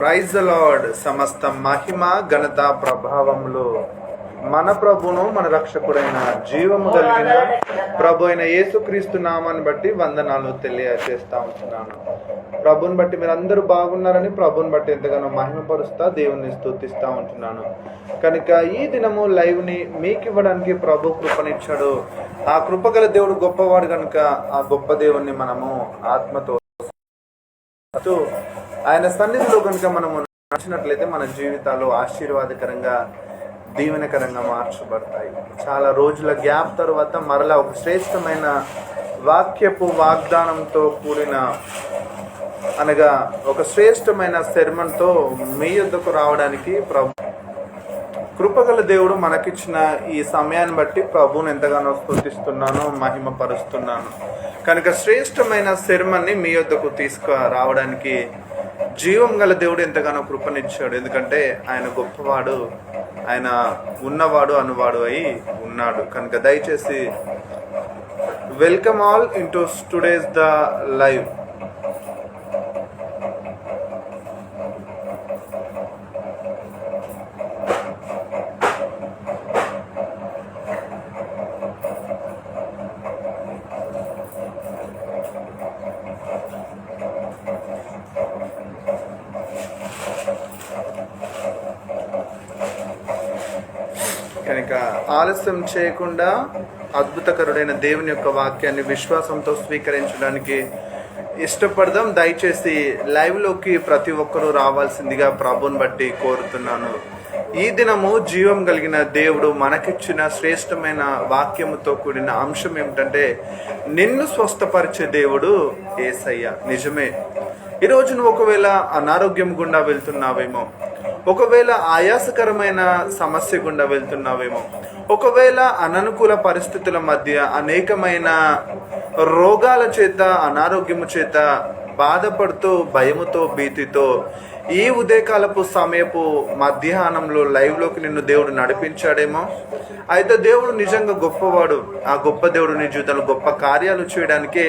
Praise lord సమస్త మహిమ ఘనత ప్రభావములు మన ప్రభును మన రక్షకుడైన జీవము కలిగిన ప్రభు అయిన యేసుక్రీస్తు నామాన్ని బట్టి వందనాలు తెలియజేస్తా ఉంటున్నాను. ప్రభుని బట్టి మీరు అందరూ బాగున్నారని ప్రభుని బట్టి ఎంతగానో మహిమపరుస్తా దేవుణ్ణి స్తుతిస్తా ఉంటున్నాను. కనుక ఈ దినము లైవ్ని మీకు ఇవ్వడానికి ప్రభు కృపనిచ్చాడు. ఆ కృపగల దేవుడు గొప్పవాడు కనుక ఆ గొప్ప దేవుణ్ణి మనము ఆత్మతో ఆయన సన్నిధిలో కనుక మనము నడిచినట్లయితే మన జీవితాలు ఆశీర్వాదకరంగా దీవెనకరంగా మార్చబడతాయి. చాలా రోజుల గ్యాప్ తర్వాత మరలా ఒక శ్రేష్టమైన వాక్యపు వాగ్దానంతో కూడిన అనగా ఒక శ్రేష్టమైన శర్మంతో మీ యుద్ధకు రావడానికి ప్రభు కృపగల దేవుడు మనకిచ్చిన ఈ సమయాన్ని బట్టి ప్రభువును ఎంతగానో స్తుతిస్తున్నాను మహిమపరుస్తున్నాను. కనుక శ్రేష్టమైన శర్మని మీ యొద్దకు తీసుకు రావడానికి జీవం గల దేవుడు ఎంతగానో కృపనిచ్చాడు. ఎందుకంటే ఆయన గొప్పవాడు ఆయన ఉన్నవాడు అనువాడు అయి ఉన్నాడు. కనుక దయచేసి welcome all into today's the live. ఆలస్యం చేయకుండా అద్భుతకరుడైన దేవుని యొక్క వాక్యాన్ని విశ్వాసంతో స్వీకరించడానికి ఇష్టపడదాం. దయచేసి లైవ్లోకి ప్రతి ఒక్కరూ రావాల్సిందిగా ప్రభుని బట్టి కోరుతున్నాను. ఈ దినము జీవం కలిగిన దేవుడు మనకిచ్చిన శ్రేష్టమైన వాక్యముతో కూడిన అంశం ఏమిటంటే నిన్ను స్వస్థపరిచే దేవుడు ఏసయ్య. నిజమే. ఈరోజు నువ్వు ఒకవేళ అనారోగ్యం గుండా వెళ్తున్నావేమో ఒకవేళ ఆయాసకరమైన సమస్య గుండా వెళ్తున్నావేమో ఒకవేళ అననుకూల పరిస్థితుల మధ్య అనేకమైన రోగాల చేత అనారోగ్యము చేత బాధపడుతూ భయముతో భీతితో ఈ ఉదయకాలపు సమయపు మధ్యాహ్నంలో లైవ్లోకి నిన్ను దేవుడు నడిపించాడేమో. అయితే దేవుడు నిజంగా గొప్పవాడు. ఆ గొప్ప దేవుడు నీ జీవితంలో గొప్ప కార్యాలు చేయడానికే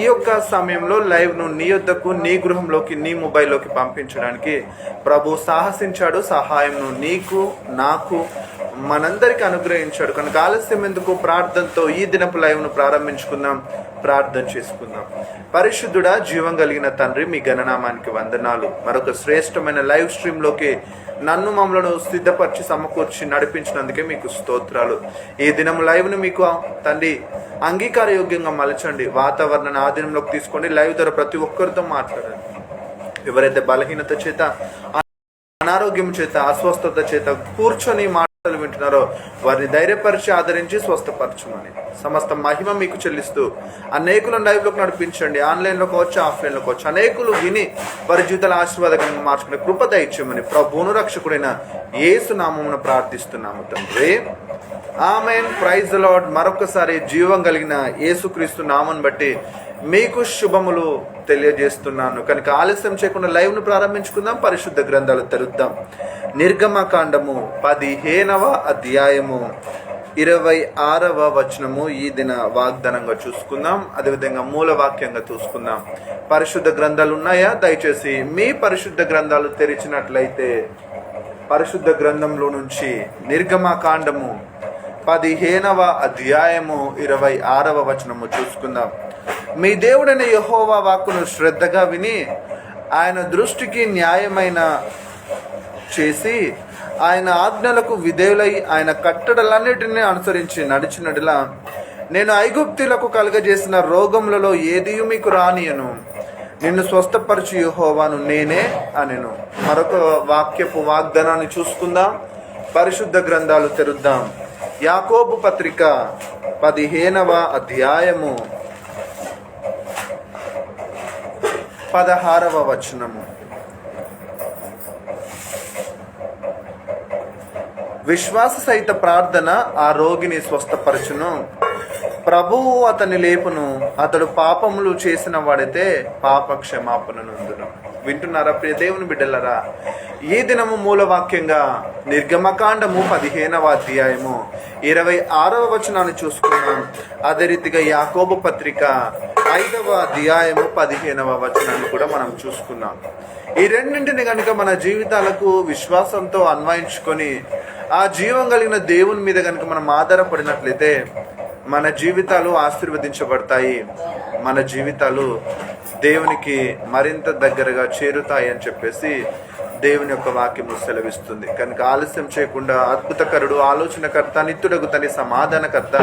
ఈ యొక్క సమయంలో లైవ్ను నీ యొద్దకు నీ గృహంలోకి నీ మొబైల్లోకి పంపించడానికి ప్రభు సాహసించాడు సహాయంను నీకు నాకు మనందరికి అనుగ్రహించాడు. కనుక ఆలస్యం ఎందుకు? ప్రార్థనతో ఈ దినపు లైవ్ను ప్రారంభించుకుందాం. ప్రార్థన చేసుకుందాం. పరిశుద్ధుడా జీవం కలిగిన తండ్రి మీ గణనామానికి వందనాలు. మరొక శ్రేష్టమైన లైవ్ స్ట్రీమ్లోకి నన్ను మమ్మలను సిద్ధపరిచి సమకూర్చి నడిపించినందుకే మీకు స్తోత్రాలు. ఈ దినం లైవ్ను మీకు తండ్రి అంగీకార యోగ్యంగా మలచండి. వాతావరణాన్ని ఆధీనంలోకి తీసుకోండి. లైవ్ ద్వారా ప్రతి ఒక్కరితో మాట్లాడండి. ఎవరైతే బలహీనత చేత అనారోగ్యం చేత అస్వస్థత చేత కూర్చొని మా వింటున్నారో వారిని ధైర్యపరిచి ఆదరించి స్వస్థపరచమని. సమస్త మహిమ మీకు చెల్లిస్తూ అనేకులను లైవ్లోకి నడిపించండి. ఆన్లైన్లో కావచ్చు ఆఫ్లైన్లో కావచ్చు అనేకులు విని వారి జీవితాల ఆశీర్వాదకంగా మార్చుకునే కృప దయచేయమని ప్రభువును రక్షకుడైన యేసు నామమును ప్రార్థిస్తున్నాము తండ్రి. ఆమె ప్రైజ్ లాడ్ మరొకసారి జీవం కలిగిన యేసుక్రీస్తు నామను బట్టి మీకు శుభములు తెలియజేస్తున్నాను. కనుక ఆలస్యం చేయకుండా లైవ్ను ప్రారంభించుకుందాం. పరిశుద్ధ గ్రంథాలు తెరుద్దాం. నిర్గమకాండము పదిహేనవ అధ్యాయము ఇరవై ఆరవ వచనము ఈ దిన వాగ్దానంగా చూసుకుందాం. అదేవిధంగా మూల వాక్యంగా చూసుకుందాం. పరిశుద్ధ గ్రంథాలు ఉన్నాయా? దయచేసి మీ పరిశుద్ధ గ్రంథాలు తెరిచినట్లయితే పరిశుద్ధ గ్రంథంలో నుంచి నిర్గమకాండము పదిహేనవ అధ్యాయము ఇరవై ఆరవ వచనము చూసుకుందాం. మీ దేవుడైన యహోవా వాక్కును శ్రద్ధగా విని ఆయన దృష్టికి న్యాయమైన చేసి ఆయన ఆజ్ఞలకు విధేయులై ఆయన కట్టడలన్నిటిని అనుసరించి నడిచినడిలా నేను ఐగుప్తులకు కలుగజేసిన రోగములలో ఏది మీకు రానియను. నిన్ను స్వస్థపరచు యుహోవాను నేనే అనెను. మరొక వాక్యపు వాగ్దానాన్ని చూసుకుందాం. పరిశుద్ధ గ్రంథాలు తెరుద్దాం. యాకోబు పత్రిక పదిహేనవ అధ్యాయము పదహారవ వచనము. విశ్వాస సహిత ప్రార్థన ఆ రోగిని స్వస్థపరచును. ప్రభువు అతని లేపును. అతడు పాపములు చేసిన వాడితే పాప క్షమాపణ నందును. వింటున్నారా ప్రియ దేవుని బిడ్డలరా? ఈ దినము మూల వాక్యంగా నిర్గమకాండము పదిహేనవ అధ్యాయము ఇరవై ఆరవ వచనాన్ని చూసుకున్నాం అదే రీతిగా యాకోబు పత్రిక ఐదవ అధ్యాయము పదిహేనవ వచనాన్ని కూడా మనం చూసుకున్నాం ఈ రెండింటిని కనుక మన జీవితాలకు విశ్వాసంతో అన్వయించుకొని ఆ జీవం కలిగిన దేవుని మీద కనుక మనం ఆధారపడినట్లయితే మన జీవితాలు ఆశీర్వదించబడతాయి. మన జీవితాలు దేవునికి మరింత దగ్గరగా చేరుతాయి అని చెప్పేసి దేవుని యొక్క వాక్యము సెలవిస్తుంది. కనుక ఆలస్యం చేయకుండా అద్భుతకరుడు ఆలోచనకర్త నిత్యుడకు తని సమాధానకర్త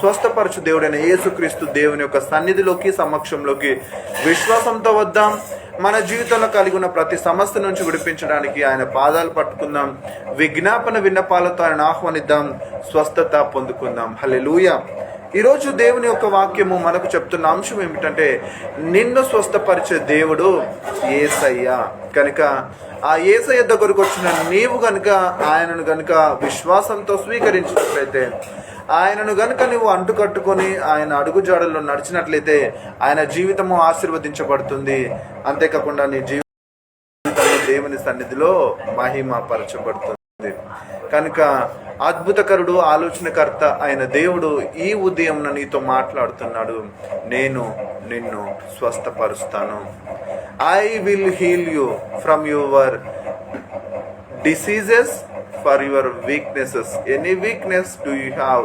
స్వస్థపరచు దేవుడైన యేసుక్రీస్తు దేవుని యొక్క సన్నిధిలోకి సమక్షంలోకి విశ్వాసంతో వద్దాం. మన జీవితంలో కలిగి ఉన్న ప్రతి సమస్య నుంచి విడిపించడానికి ఆయన పాదాలు పట్టుకుందాం. విజ్ఞాపన విన్నపాలతో ఆయన ఆహ్వానిద్దాం. స్వస్థత పొందుకుందాం. హల్లెలూయా. ఈరోజు దేవుని యొక్క వాక్యము మనకు చెప్తున్న అంశం ఏమిటంటే నిన్ను స్వస్థపరిచే దేవుడు ఏసయ్య. కనుక ఆ ఏసయ్య దగ్గరకు వచ్చిన నీవు కనుక ఆయనను కనుక విశ్వాసంతో స్వీకరించినట్లయితే ఆయనను గనుక నువ్వు అంటుకట్టుకొని ఆయన అడుగుజాడల్లో నడిచినట్లయితే ఆయన జీవితము ఆశీర్వదించబడుతుంది. అంతేకాకుండా నీ జీవితం దేవుని సన్నిధిలో మహిమ పరచబడుతుంది కనుక అద్భుతకరుడు ఆలోచనకర్త ఆయన దేవుడు ఈ ఉదయం నీతో మాట్లాడుతున్నాడు. నేను నిన్ను స్వస్థపరుస్తాను. I will heal you from your diseases for your weaknesses. Any weakness do you have?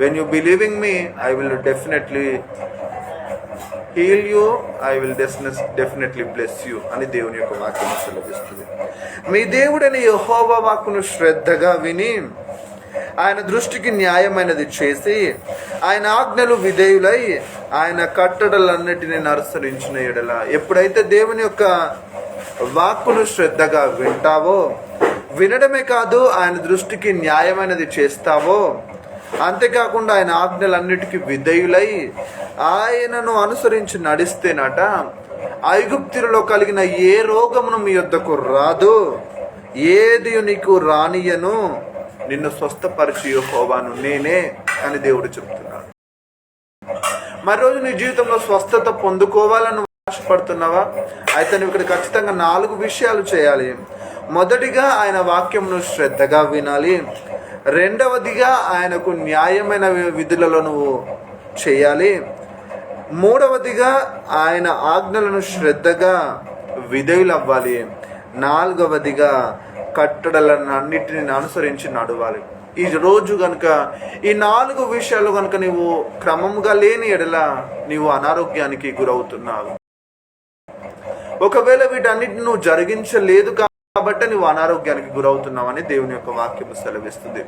When you believing me i will definitely heal you I will deafness definitely bless you అని దేవుని యొక్క వాక్యం సెలవిస్తుంది. మీ దేవుడని యహోవ వాక్కును శ్రద్ధగా విని ఆయన దృష్టికి న్యాయమైనది చేసి ఆయన ఆజ్ఞలు విధేయులై ఆయన కట్టడలన్నిటిని అనుసరించిన ఎడల. ఎప్పుడైతే దేవుని యొక్క వాక్కును శ్రద్ధగా వింటావో వినడమే కాదు ఆయన దృష్టికి న్యాయమైనది చేస్తావో? అంతేకాకుండా ఆయన ఆజ్ఞలన్నిటికీ విధేయులై ఆయనను అనుసరించి నడిస్తేనట ఐగుప్తిలో కలిగిన ఏ రోగమును మీ యొద్దకు రాదు. ఏది నీకు రానియను నిన్ను స్వస్థపరిచి హోవాను నేనే అని దేవుడు చెప్తున్నాడు. మరి రోజు నీ జీవితంలో స్వస్థత పొందుకోవాలని ఆశపడుతున్నావా? అయితే నువ్వు ఇక్కడ ఖచ్చితంగా నాలుగు విషయాలు చేయాలి. మొదటిగా ఆయన వాక్యమును శ్రద్ధగా వినాలి. రెండవదిగా ఆయనకు న్యాయమైన విధులలో నువ్వు చేయాలి. మూడవదిగా ఆయన ఆజ్ఞలను శ్రద్ధగా విధేయులు అవ్వాలి నాలుగవదిగా కట్టడలను అన్నిటిని అనుసరించి నడవాలి. ఈ రోజు కనుక ఈ నాలుగు విషయాలు కనుక నీవు క్రమంగా లేని ఎడల నీవు అనారోగ్యానికి గురవుతున్నావు. ఒకవేళ వీటన్నిటిని నువ్వు జరిగించలేదు కాబట్టి నువ్వు అనారోగ్యానికి గురవుతున్నావని దేవుని యొక్క వాక్యం సెలవిస్తుంది.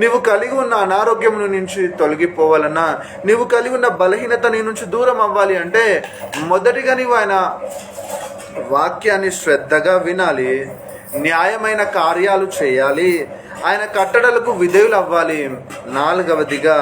నీవు కలిగి ఉన్న అనారోగ్యం నుంచి తొలగిపోవాలన్నా నువ్వు కలిగి ఉన్న బలహీనత నీ నుంచి దూరం అవ్వాలి అంటే మొదటిగా నీవు ఆయన వాక్యాన్ని శ్రద్ధగా వినాలి. న్యాయమైన కార్యాలు చేయాలి. ఆయన కట్టడలకు విధేయులు అవ్వాలి నాలుగవదిగా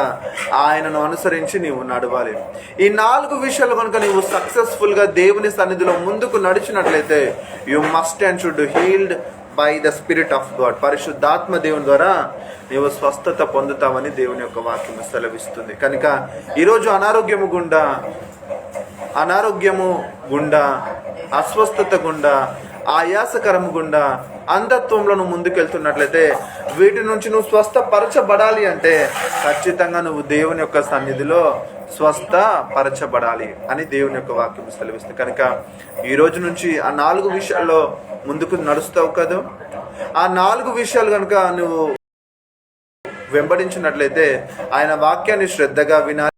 ఆయనను అనుసరించి నీవు నడవాలి. ఈ నాలుగు విషయాలు కనుక నీవు సక్సెస్ఫుల్గా దేవుని సన్నిధిలో ముందుకు నడిచినట్లయితే you must and should healed by the spirit of God పరిశుద్ధాత్మ దేవుని ద్వారా నీవు స్వస్థత పొందుతావని దేవుని యొక్క వాక్యం సెలవిస్తుంది. కనుక ఈరోజు అనారోగ్యము గుండా అనారోగ్యము గుండా అస్వస్థత గుండా ఆయాసకరము గుండా అంధత్వంలో నువ్వు ముందుకెళ్తున్నట్లయితే వీటి నుంచి నువ్వు స్వస్థపరచబడాలి అంటే ఖచ్చితంగా నువ్వు దేవుని యొక్క సన్నిధిలో స్వస్థ పరచబడాలి అని దేవుని యొక్క వాక్యం సెలవిస్తుంది. కనుక ఈ రోజు నుంచి ఆ నాలుగు విషయాల్లో ముందుకు నడుస్తావు కదా? ఆ నాలుగు విషయాలు కనుక నువ్వు వెంబడించినట్లయితే ఆయన వాక్యాన్ని శ్రద్ధగా వినాలి.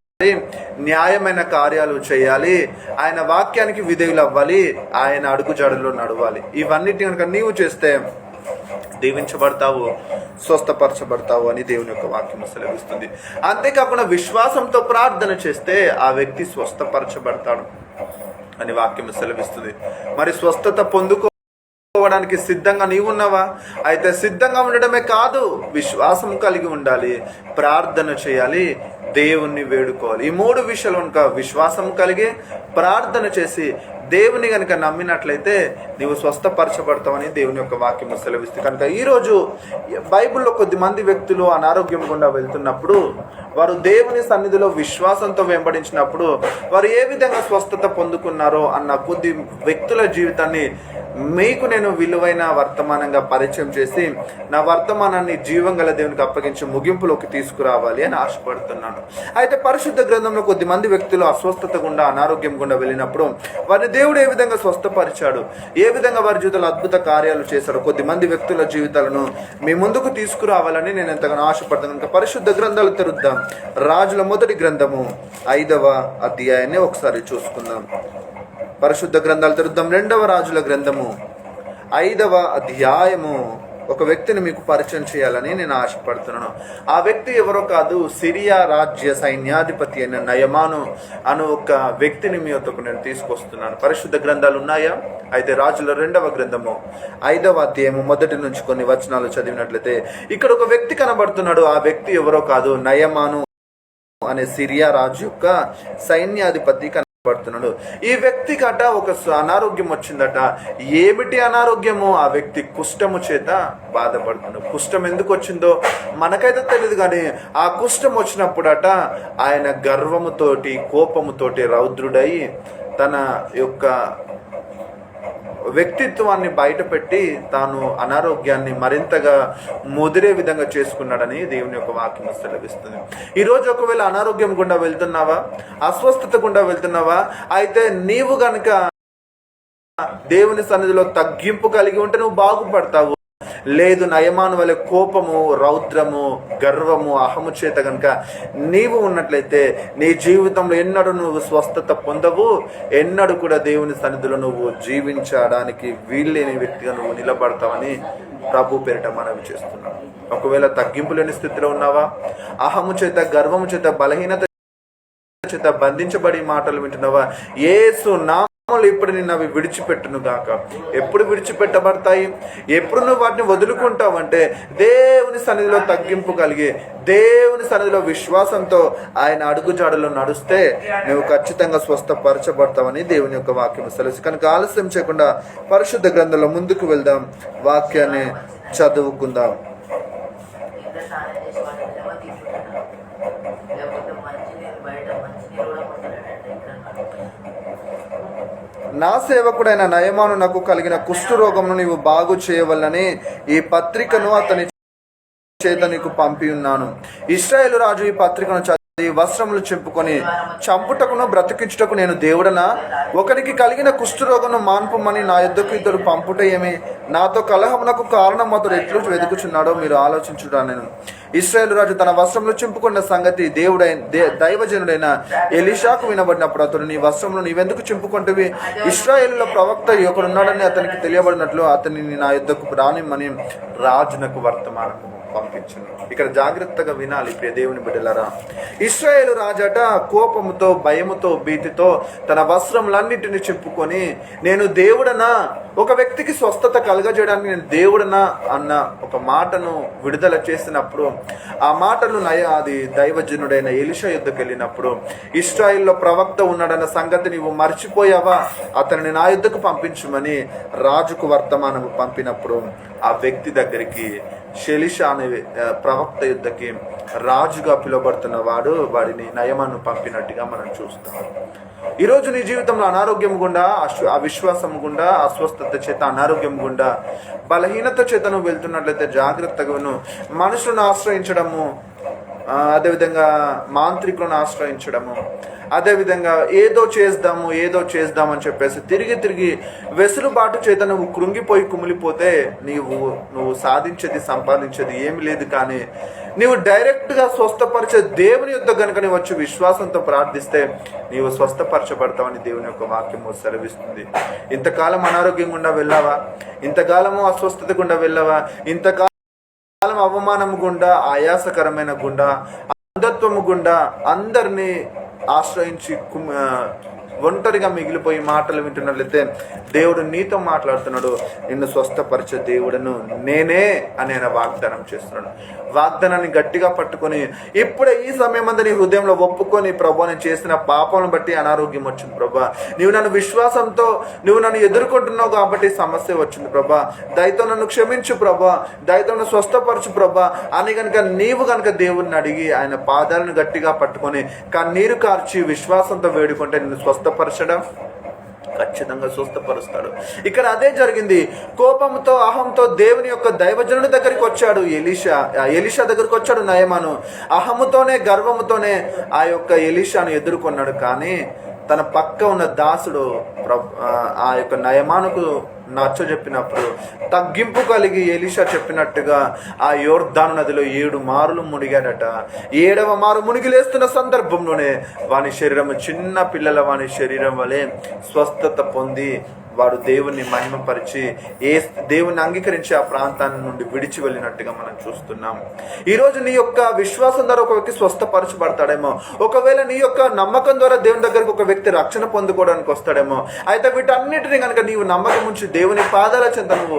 న్యాయమైన కార్యాలు చేయాలి ఆయన వాక్యానికి విధేయులు అవ్వాలి ఆయన అడుగుజాడులో నడవాలి. ఇవన్నిటి కనుక నీవు చేస్తే దీవించబడతావు స్వస్థపరచబడతావు అని దేవుని యొక్క వాక్యం సెలవిస్తుంది. అంతేకాకుండా విశ్వాసంతో ప్రార్థన చేస్తే ఆ వ్యక్తి స్వస్థపరచబడతాడు అని వాక్యం సెలవిస్తుంది. మరి స్వస్థత పొందుకోవడానికి సిద్ధంగా నీవు ఉన్నావా? అయితే సిద్ధంగా ఉండడమే కాదు విశ్వాసం కలిగి ఉండాలి ప్రార్థన చేయాలి దేవుణ్ణి వేడుకోవాలి. ఈ మూడు విషయాలు కనుక విశ్వాసం కలిగి ప్రార్థన చేసి దేవుని కనుక నమ్మినట్లయితే నీవు స్వస్థపరచబడతావని దేవుని యొక్క వాక్యం సెలవిస్తుంది. కనుక ఈరోజు బైబిల్లో కొద్ది మంది వ్యక్తులు అనారోగ్యం గుండా వెళ్తున్నప్పుడు వారు దేవుని సన్నిధిలో విశ్వాసంతో వెంబడించినప్పుడు వారు ఏ విధంగా స్వస్థత పొందుకున్నారో అన్న కొద్ది వ్యక్తుల జీవితాన్ని మీకు నేను విలువైన వర్తమానంగా పరిచయం చేసి నా వర్తమానాన్ని జీవం గల దేవునికి అప్పగించి ముగింపులోకి తీసుకురావాలి అని ఆశపడుతున్నాను. అయితే పరిశుద్ధ గ్రంథంలో కొద్ది మంది వ్యక్తులు అస్వస్థత గుండా అనారోగ్యం గుండా వెళ్ళినప్పుడు వారిని దేవుడు ఏ విధంగా స్వస్థపరిచాడు? ఏ విధంగా వారి జీవితంలో అద్భుత కార్యాలు చేశాడు? కొద్ది మంది వ్యక్తుల జీవితాలను మీ ముందుకు తీసుకురావాలని నేను ఎంతగానో ఆశపడుతున్నాను ఇంకా పరిశుద్ధ గ్రంథాలు తెరుద్దాం. రాజుల మొదటి గ్రంథము ఐదవ అధ్యాయాన్ని ఒకసారి చూసుకుందాం. పరిశుద్ధ గ్రంథాలు తెరుద్దాం. రెండవ రాజుల గ్రంథము ఐదవ అధ్యాయము. ఒక వ్యక్తిని మీకు పరిచయం చేయాలని నేను ఆశపడుతున్నాను. ఆ వ్యక్తి ఎవరో కాదు సిరియా రాజ్య సైన్యాధిపతి అయిన నయమాను అను ఒక వ్యక్తిని మీ వద్దకు నేను తీసుకొస్తున్నాను. పరిశుద్ధ గ్రంథాలు ఉన్నాయా? అయితే రాజుల రెండవ గ్రంథము ఐదవ అధ్యాయము మొదటి నుంచి కొన్ని వచనాలు చదివినట్లయితే ఇక్కడ ఒక వ్యక్తి కనబడుతున్నాడు. ఆ వ్యక్తి ఎవరో కాదు నయమాను అనే సిరియా రాజు యొక్క సైన్యాధిపతి పడుతున్నాడు. ఈ వ్యక్తికి అట ఒక స- అనారోగ్యం వచ్చిందట. ఏమిటి అనారోగ్యము? ఆ వ్యక్తి కుష్టము చేత బాధపడుతున్నాడు. కుష్టం ఎందుకు వచ్చిందో మనకైతే తెలియదు కానీ ఆ కుష్టం వచ్చినప్పుడట ఆయన గర్వముతోటి కోపముతోటి రౌద్రుడై తన యొక్క వ్యక్తిత్వాన్ని బయటపెట్టి తాను అనారోగ్యాన్ని మరింతగా ముదిరే విధంగా చేసుకున్నాడని దేవుని యొక్క వాక్యం సెలవిస్తుంది ఈ రోజు ఒకవేళ అనారోగ్యం గుండా వెళ్తున్నావా? అస్వస్థత గుండా వెళ్తున్నావా? అయితే నీవు గనక దేవుని సన్నిధిలో తగ్గింపు కలిగి ఉంటే నువ్వు బాగుపడతావు. లేదు నయమాను వలె కోపము రౌద్రము గర్వము అహము చేత కనుక నీవు ఉన్నట్లయితే నీ జీవితంలో ఎన్నడూ నువ్వు స్వస్థత పొందవు ఎన్నడూ కూడా దేవుని సన్నిధిలో నువ్వు జీవించడానికి వీల్లేని వ్యక్తిగా నువ్వు నిలబడతావని ప్రభు పేరిట మనవి చేస్తున్నాను ఒకవేళ తగ్గింపు లేని స్థితిలో ఉన్నావా? అహము చేత గర్వము చేత బలహీనత చేత బంధించబడి మాటలు వింటున్నావా? ఏసు నా పాపములు ఇప్పుడు నిన్ను అవి విడిచిపెట్టును గాక ఎప్పుడు విడిచిపెట్టబడతాయి? ఎప్పుడు నువ్వు వాటిని వదులుకుంటావంటే దేవుని సన్నిధిలో తగ్గింపు కలిగి దేవుని సన్నిధిలో విశ్వాసంతో ఆయన అడుగుజాడలో నడుస్తే నువ్వు ఖచ్చితంగా స్వస్థపరచబడతావని దేవుని యొక్క వాక్యం తెలుసు కనుక ఆలస్యం చేయకుండా పరిశుద్ధ గ్రంథంలో ముందుకు వెళ్దాం. వాక్యాన్ని చదువుకుందాం. నా సేవకుడైన నయమాను నాకు కలిగిన కుష్ఠరోగమును నీవు బాగు చేయవల్లని ఈ పత్రికను అతని చేత నీకు పంపి ఉన్నాను ఇస్రాయేల్ రాజు ఈ పత్రికను వస్త్రములు చెప్పుకొని చంపుటకును బ్రతికించుటకు నేను దేవుడనా? ఒకరికి కలిగిన కుష్ఠరోగను మాన్పుమని నా యుద్ధకు ఇద్దరు పంపుట ఏమి? నాతో కలహమునకు కారణం అతడు ఎట్లు వెతుకుచున్నాడో మీరు ఆలోచించుడా నేను. ఇస్రాయేల్ రాజు తన వస్త్రములు చింపుకున్న సంగతి దేవుడైన దే- దైవజనుడైన ఎలిషాకు వినబడినప్పుడు అతడు నీ వస్త్రములు నీవెందుకు చింపుకుంటువి ఇస్రాయేల్లో ప్రవక్త ఒకడున్నాడని అతనికి తెలియబడినట్లు అతనిని నా యుద్ధకు రానిమ్మని రాజునకు వర్తమానం పంపించను. ఇక్కడ జాగ్రత్తగా వినాలి ప్రియ దేవుని బిడ్డలరా. ఇస్రాయేలు రాజట కోపముతో భయముతో భీతితో తన వస్త్రములన్నిటిని చెప్పుకొని నేను దేవుడనా? ఒక వ్యక్తికి స్వస్థత కలగజేయడానికి నేను దేవుడనా అన్న ఒక మాటను విడుదల చేసినప్పుడు ఆ మాటలు నయ అది దైవజనుడైన ఎలిషా యుద్ధకు వెళ్ళినప్పుడు ఇస్రాయిల్లో ప్రవక్త ఉన్నాడన్న సంగతి నీవు మర్చిపోయావా? అతనిని నా యుద్ధకు పంపించమని రాజుకు వర్తమానం పంపినప్పుడు ఆ వ్యక్తి దగ్గరికి షెలిషా అనే ప్రవక్త యుద్ధకి రాజుగా పిలువబడుతున్న వాడు వాడిని నయమాను పంపినట్టుగా మనం చూస్తాం ఈరోజు నీ జీవితంలో అనారోగ్యం గుండా అవిశ్వాసం గుండా అస్వస్థత చేత అనారోగ్యం గుండా బలహీనత చేత నువ్వు వెళ్తున్నట్లయితే జాగ్రత్తగా మనుషులను ఆశ్రయించడము అదేవిధంగా మాంత్రికులను ఆశ్రయించడము అదేవిధంగా ఏదో చేద్దాము ఏదో చేద్దామని చెప్పేసి తిరిగి తిరిగి వెసులుబాటు చేత నువ్వు కృంగిపోయి కుమిలిపోతే నీవు నువ్వు సాధించేది సంపాదించేది ఏమి లేదు కానీ నీవు డైరెక్ట్గా స్వస్థపరిచే దేవుని యుద్ధ కనుక నీవు వచ్చి విశ్వాసంతో ప్రార్థిస్తే నీవు స్వస్థపరచబడతావని దేవుని యొక్క వాక్యము సెలవిస్తుంది. ఇంతకాలం అనారోగ్యం గుండా వెళ్ళావా? ఇంతకాలము అస్వస్థత గుండా వెళ్ళావా? ఇంతకాలం కాలం అవమానం గుండా ఆయాసకరమైన గుండా అంధత్వము గుండా అందరినీ ఆశ్రయించి కుమ్- ఒంటరిగా మిగిలిపోయి మాటలు వింటున్నట్లయితే దేవుడు నీతో మాట్లాడుతున్నాడు. నిన్ను స్వస్థపరిచే దేవుడను నేనే అని ఆయన వాగ్దానం చేస్తున్నాడు. వాగ్దానాన్ని గట్టిగా పట్టుకొని ఇప్పుడే ఈ సమయం అంతా నీ హృదయంలో ఒప్పుకొని ప్రభా నేను చేసిన పాపాలను బట్టి అనారోగ్యం వచ్చింది ప్రభా. నీవు నన్ను విశ్వాసంతో నువ్వు నన్ను ఎదుర్కొంటున్నావు కాబట్టి సమస్య వచ్చింది ప్రభా. దయతో నన్ను క్షమించు ప్రభా. దయతో నన్ను స్వస్థపరచు ప్రభా. అని కనుక నీవు కనుక దేవుడిని అడిగి ఆయన పాదాలను గట్టిగా పట్టుకొని కన్నీరు కార్చి విశ్వాసంతో వేడుకుంటే నిన్ను స్వస్థ స్వస్థపరచడం? ఖచ్చితంగా స్వస్థపరుస్తాడు. ఇక్కడ అదే జరిగింది. కోపంతో అహంతో దేవుని యొక్క దైవజనుడి దగ్గరికి వచ్చాడు ఎలీషా. ఆ ఎలీషా దగ్గరికి వచ్చాడు నయమాను. అహముతోనే గర్వముతోనే ఆ యొక్క ఎలీషాను ఎదుర్కొన్నాడు. కానీ తన పక్క ఉన్న దాసుడు ప్ర- ఆ యొక్క నయమానుకు నచ్చ చెప్పినప్పుడు తగ్గింపు కలిగి ఎలీషా చెప్పినట్టుగా ఆ యోర్ధాను నదిలో ఏడు మారులు మునిగాడట. ఏడవ మారు మునిగిలేస్తున్న సందర్భంలోనే వాని శరీరం చిన్న పిల్లల వాని శరీరం వలె స్వస్థత పొంది వాడు దేవుణ్ణి మహిమపరిచి ఏ దేవుని అంగీకరించి ఆ ప్రాంతాన్ని నుండి విడిచి వెళ్ళినట్టుగా మనం చూస్తున్నాం. ఈరోజు నీ యొక్క విశ్వాసం ద్వారా ఒక వ్యక్తి స్వస్థపరచబడతాడేమో ఒకవేళ నీ యొక్క నమ్మకం ద్వారా దేవుని దగ్గరకు ఒక వ్యక్తి రక్షణ పొందుకోవడానికి వస్తాడేమో అయితే వీటన్నిటిని కనుక నీవు నమ్మకం ఉంచి దేవుని పాదాల చెంత నువ్వు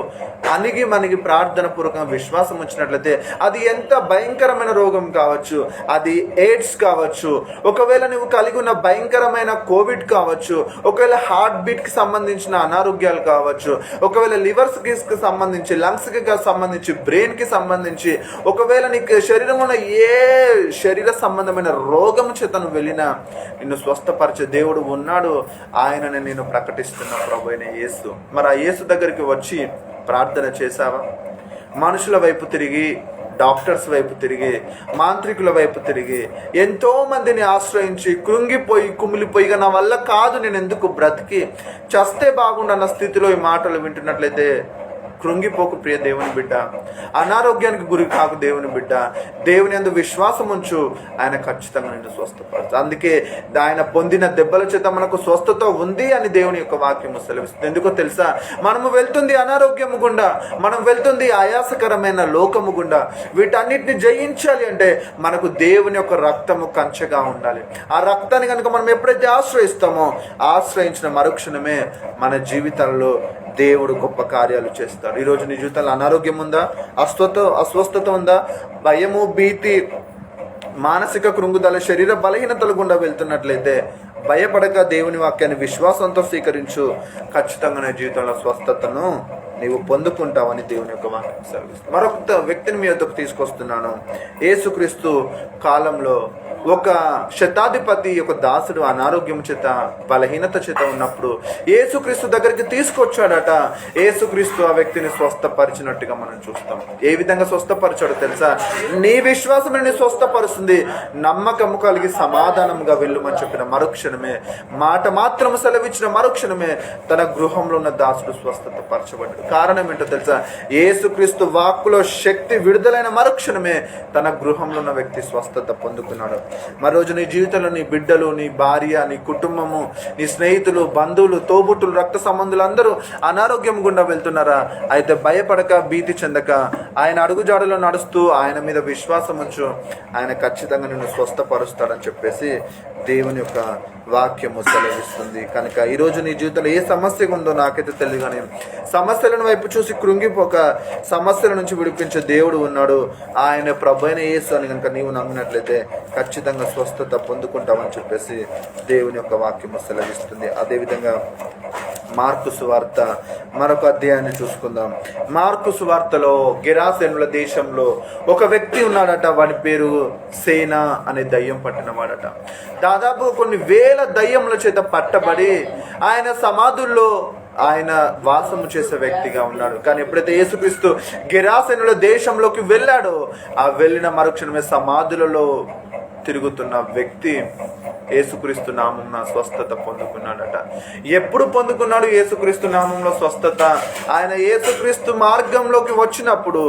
అణిగి మనకి ప్రార్థన పూర్వకంగా విశ్వాసం వచ్చినట్లయితే అది ఎంత భయంకరమైన రోగం కావచ్చు అది ఎయిడ్స్ కావచ్చు ఒకవేళ నువ్వు కలిగి ఉన్న భయంకరమైన కోవిడ్ కావచ్చు ఒకవేళ హార్ట్ బీట్కి సంబంధించిన అనారోగ్యాలు కావచ్చు ఒకవేళ లివర్స్కి సంబంధించి లంగ్స్కి సంబంధించి బ్రెయిన్కి సంబంధించి ఒకవేళ నీకు శరీరంలో ఉన్న ఏ శరీర సంబంధమైన రోగం చేత నువ్వు వెళ్ళినా నిన్ను స్వస్థపరిచే దేవుడు ఉన్నాడు. ఆయనని నేను ప్రకటిస్తున్న ప్రభు అయిన యేసు. మరి ఆ యేసు దగ్గరికి వచ్చి ప్రార్థన చేశావా? మనుషుల వైపు తిరిగి డాక్టర్స్ వైపు తిరిగి మాంత్రికుల వైపు తిరిగి ఎంతో మందిని ఆశ్రయించి కృంగిపోయి కుమిలిపోయిగా నా వల్ల కాదు నేను ఎందుకు బ్రతికి? చస్తే బాగుండన్న స్థితిలో ఈ మాటలు వింటున్నట్లయితే కృంగిపోకు ప్రియ దేవుని బిడ్డ. అనారోగ్యానికి గురి కాకు దేవుని బిడ్డ. దేవుని అందు విశ్వాసం ఉంచు. ఆయన ఖచ్చితంగా నిన్ను స్వస్థపడతాడు అందుకే ఆయన పొందిన దెబ్బల చేత మనకు స్వస్థత ఉంది అని దేవుని యొక్క వాక్యము సెలవిస్తుంది. ఎందుకో తెలుసా? మనము వెళ్తుంది అనారోగ్యము గుండా. మనం వెళ్తుంది ఆయాసకరమైన లోకము గుండా. వీటన్నిటిని జయించాలి అంటే మనకు దేవుని యొక్క రక్తము కంచెగా ఉండాలి. ఆ రక్తాన్ని కనుక మనం ఎప్పుడైతే ఆశ్రయిస్తామో ఆశ్రయించిన మరుక్షణమే మన జీవితంలో దేవుడు గొప్ప కార్యాలు చేస్తాడు. ఈరోజు నీ జీవితంలో అనారోగ్యం ఉందా? అస్వస్థ అస్వస్థత ఉందా? భయము భీతి మానసిక కృంగుదల శరీర బలహీనతలు గుండా వెళ్తున్నట్లయితే భయపడక దేవుని వాక్యాన్ని విశ్వాసంతో స్వీకరించు. ఖచ్చితంగా నీ జీవితంలో స్వస్థతను నీవు పొందుకుంటావని దేవుని యొక్క వాక్యం సర్వీస్ మరొక వ్యక్తిని మీ వద్దకు తీసుకొస్తున్నాను. యేసుక్రీస్తు కాలంలో ఒక శతాధిపతి ఒక దాసుడు అనారోగ్యం చేత బలహీనత చేత ఉన్నప్పుడు ఏసుక్రీస్తు దగ్గరికి తీసుకొచ్చాడట. ఏసుక్రీస్తు ఆ వ్యక్తిని స్వస్థపరిచినట్టుగా మనం చూస్తాం. ఏ విధంగా స్వస్థపరిచాడో తెలుసా? నీ విశ్వాసం నిన్ను స్వస్థపరుస్తుంది. నమ్మకము కలిగి సమాధానంగా వెళ్ళమని చెప్పిన మరుక్షణమే మాట మాత్రం సెలవిచ్చిన మరుక్షణమే తన గృహంలో ఉన్న దాసుడు స్వస్థత పరచబడ్డాడు కారణం ఏంటో తెలుసా? ఏసుక్రీస్తు వాక్కులో శక్తి విడుదలైన మరుక్షణమే తన గృహంలో ఉన్న వ్యక్తి స్వస్థత పొందుకున్నాడు. మరోజు నీ జీవితంలో నీ బిడ్డలు నీ భార్య నీ కుటుంబము నీ స్నేహితులు బంధువులు తోబుట్టులు రక్త సంబంధులు అందరూ అనారోగ్యం గుండా వెళ్తున్నారా? అయితే భయపడక భీతి చెందక ఆయన అడుగుజాడలో నడుస్తూ ఆయన మీద విశ్వాసం ఉంచు. ఆయన ఖచ్చితంగా నిన్ను స్వస్థపరుస్తాడని చెప్పేసి దేవుని యొక్క వాక్యము సెలవిస్తుంది. కనుక ఈరోజు నీ జీవితంలో ఏ సమస్య ఉందో నాకైతే తెలియదు కానీ సమస్యలను వైపు చూసి కృంగిపోక సమస్యల నుంచి విడిపించే దేవుడు ఉన్నాడు. ఆయన ప్రభు అయిన యేసు అని కనుక నీవు నమ్మినట్లయితే ఖచ్చితంగా స్వస్థత పొందుకుంటామని చెప్పేసి దేవుని యొక్క వాక్యము సెలవిస్తుంది. అదేవిధంగా మార్కు సువార్త మరొక అధ్యాయాన్ని చూసుకుందాం. మార్కు సువార్తలో గిరాసేనుల దేశంలో ఒక వ్యక్తి ఉన్నాడట వాడి పేరు సేన అనే దయ్యం పట్టినవాడట దాదాపు కొన్ని వేల దయ్యముల చేత పట్టబడి ఆయన సమాధుల్లో ఆయన వాసము చేసే వ్యక్తిగా ఉన్నాడు. కానీ ఎప్పుడైతే యేసుక్రీస్తు గిరాసేనుల దేశంలోకి వెళ్ళాడో ఆ వెళ్ళిన మరుక్షణమే సమాధులలో తిరుగుతున్న వ్యక్తి ఏసుక్రీస్తు నామంన స్వస్థత పొందుకున్నాడట. ఎప్పుడు పొందుకున్నాడు ఏసుక్రీస్తు నామంలో స్వస్థత? ఆయన ఏసుక్రీస్తు మార్గంలోకి వచ్చినప్పుడు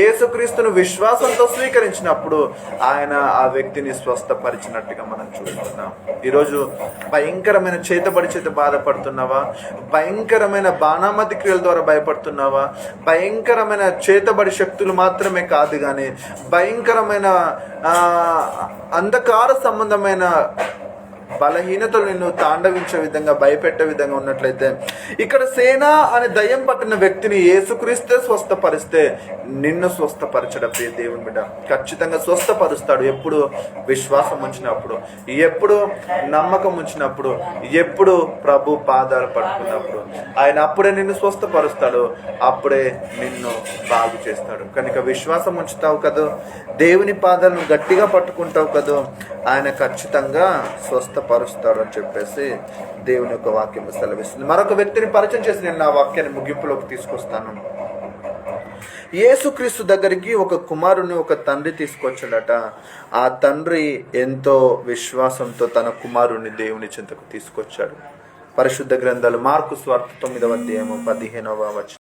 ఏసుక్రీస్తును విశ్వాసంతో స్వీకరించినప్పుడు ఆయన ఆ వ్యక్తిని స్వస్థపరిచినట్టుగా మనం చూస్తున్నాం. ఈరోజు భయంకరమైన చేతబడి చేత బాధపడుతున్నావా? భయంకరమైన బాణామతి క్రియల ద్వారా భయపడుతున్నావా? భయంకరమైన చేతబడి శక్తులు మాత్రమే కాదు కానీ భయంకరమైన ఆ, అంధకార సంబంధమైన బలహీనతలు నిన్ను తాండవించే విధంగా భయపెట్టే విధంగా ఉన్నట్లయితే ఇక్కడ సేన అనే దయ్యం పట్టిన వ్యక్తిని ఏసుక్రీస్తే స్వస్థపరిస్తే నిన్ను స్వస్థపరచడం ప్రియ దేవుని బిడ్డ. ఖచ్చితంగా స్వస్థపరుస్తాడు. ఎప్పుడు విశ్వాసం ఉంచినప్పుడు ఎప్పుడు నమ్మకం ఉంచినప్పుడు ఎప్పుడు ప్రభు పాదాలు పట్టుకున్నప్పుడు. ఆయన అప్పుడే నిన్ను స్వస్థపరుస్తాడు. అప్పుడే నిన్ను బాగు చేస్తాడు. కనుక విశ్వాసం ఉంచుతావు కదా? దేవుని పాదాలను గట్టిగా పట్టుకుంటావు కదా? ఆయన ఖచ్చితంగా స్వస్థ అని చెప్పేసి దేవుని యొక్క వాక్యం సెలవిస్తుంది. మరొక వ్యక్తిని పరిచయం చేసి నేను నా వాక్యాన్ని ముగింపులోకి తీసుకొస్తాను. యేసుక్రీస్తు దగ్గరికి ఒక కుమారుని ఒక తండ్రి తీసుకొచ్చాడట. ఆ తండ్రి ఎంతో విశ్వాసంతో తన కుమారుని దేవుని చింతకు తీసుకొచ్చాడు. పరిశుద్ధ గ్రంథాలు మార్కు స్వార్థ తొమ్మిదవ అధ్యాయము పదిహేనవ వచ్చిన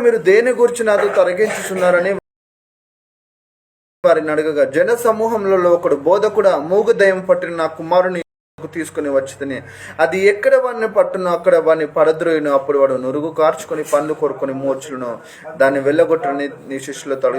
మీరు దేని గురించి నాతో తొలగించుచున్నారని వారిని అడగగా జన సమూహంలో ఒకడు బోధకుడు మూగ దయం పట్టిన నా కుమారుని తీసుకుని వచ్చితని. అది ఎక్కడ వాడిని పట్టును అక్కడ వాడిని పడద్రోయును అప్పుడు వాడు నురుగు కార్చుకొని పండ్లు కొరుకొని మూర్చులను దాన్ని వెళ్ళగొట్టని నీ శిష్యులు అడుగు